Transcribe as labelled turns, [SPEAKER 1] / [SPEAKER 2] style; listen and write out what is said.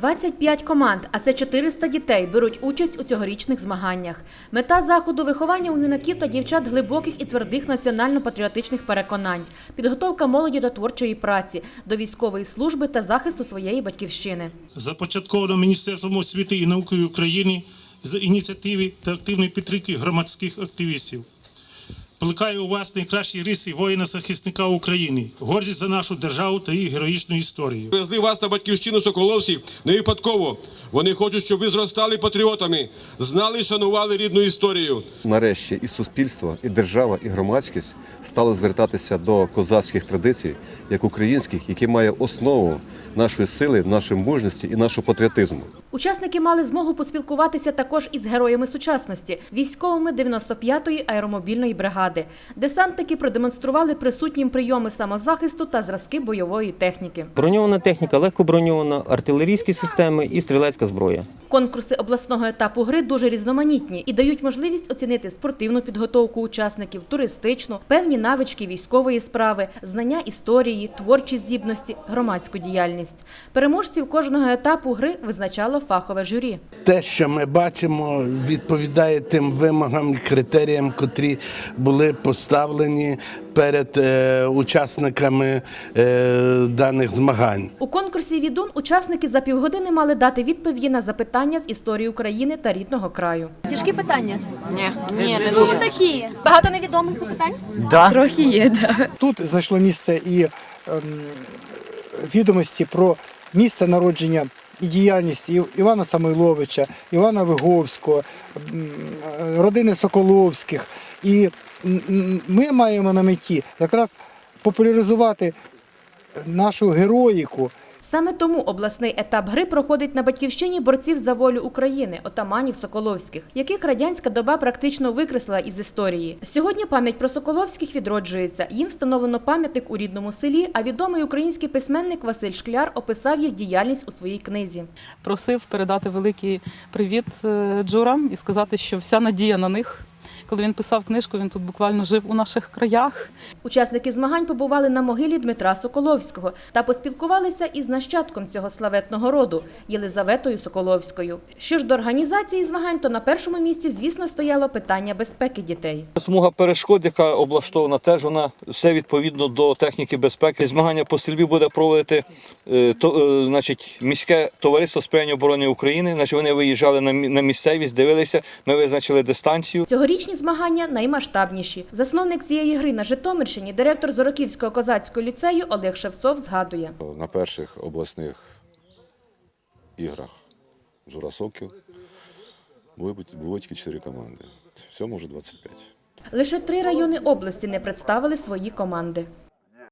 [SPEAKER 1] 25 команд, а це 400 дітей, беруть участь у цьогорічних змаганнях. Мета заходу виховання у юнаків та дівчат глибоких і твердих національно-патріотичних переконань, підготовка молоді до творчої праці, до військової служби та захисту своєї батьківщини.
[SPEAKER 2] започатковано Міністерством освіти і науки України з ініціативи та активної підтримки громадських активістів. Плекаю у вас найкращі риси воїна-захисника України, гордість за нашу державу та її героїчну історію.
[SPEAKER 3] Везли вас на батьківщину Соколовців не випадково. Вони хочуть, щоб ви зростали патріотами, знали і шанували рідну історію.
[SPEAKER 4] Нарешті і суспільство, і держава, і громадськість стали звертатися до козацьких традицій, як українських, які має основу нашої сили, нашої мужності і нашого патріотизму.
[SPEAKER 1] Учасники мали змогу поспілкуватися також із героями сучасності, військовими 95-ї аеромобільної бригади. Десантники продемонстрували присутнім прийоми самозахисту та зразки бойової техніки.
[SPEAKER 5] Броньована техніка, легкоброньована, артилерійські системи і стрілецька зброя.
[SPEAKER 1] Конкурси обласного етапу гри дуже різноманітні і дають можливість оцінити спортивну підготовку учасників, туристичну, певні навички військової справи, знання історії, творчі здібності, громадську діяльність. Переможців кожного етапу гри визначало фахове журі.
[SPEAKER 6] те, що ми бачимо, відповідає тим вимогам і критеріям, котрі були поставлені перед е, учасниками е, даних змагань.
[SPEAKER 1] У конкурсі «Відун» учасники за півгодини мали дати відповіді на запитання з історії України та рідного краю.
[SPEAKER 7] Тяжкі питання?
[SPEAKER 8] Ні, ні, не
[SPEAKER 7] Ну,
[SPEAKER 8] дуже.
[SPEAKER 7] такі.
[SPEAKER 1] Багато невідомих запитань?
[SPEAKER 7] Трохи є, так.
[SPEAKER 9] Тут знайшло місце і ем, відомості про місце народження і діяльність Івана Самойловича, Івана Виговського, е, родини Соколовських. І ми маємо на меті якраз популяризувати нашу героїку.
[SPEAKER 1] Саме тому обласний етап гри проходить на батьківщині борців за волю України, отаманів Соколовських, яких радянська доба практично викреслила із історії. Сьогодні пам'ять про Соколовських відроджується. Їм встановлено пам'ятник у рідному селі. А відомий український письменник Василь Шкляр описав їх діяльність у своїй книзі.
[SPEAKER 8] Просив передати великий привіт е, Джурам і сказати, що вся надія на них. Коли він писав книжку, він тут буквально жив у наших краях.
[SPEAKER 1] Учасники змагань побували на могилі Дмитра Соколовського та поспілкувалися із нащадком цього славетного роду Єлизаветою Соколовською. Що ж до організації змагань, то на першому місці, звісно, стояло питання безпеки дітей.
[SPEAKER 10] Смуга перешкод, яка облаштована, теж вона все відповідно до техніки безпеки. Змагання по стрільбі буде проводити е, то, е, значить, міське товариство сприяння оборони України. Значить, вони виїжджали на, місцевість, дивилися. Ми визначили дистанцію.
[SPEAKER 1] Цьогорічні змагання наймасштабніші. Засновник цієї гри на Житомирщині, директор Зороківського козацького ліцею Олег Шевцов згадує.
[SPEAKER 11] на перших обласних іграх Журасоків було були тільки чотири команди. Всьому вже 25.
[SPEAKER 1] Лише три райони області не представили свої команди.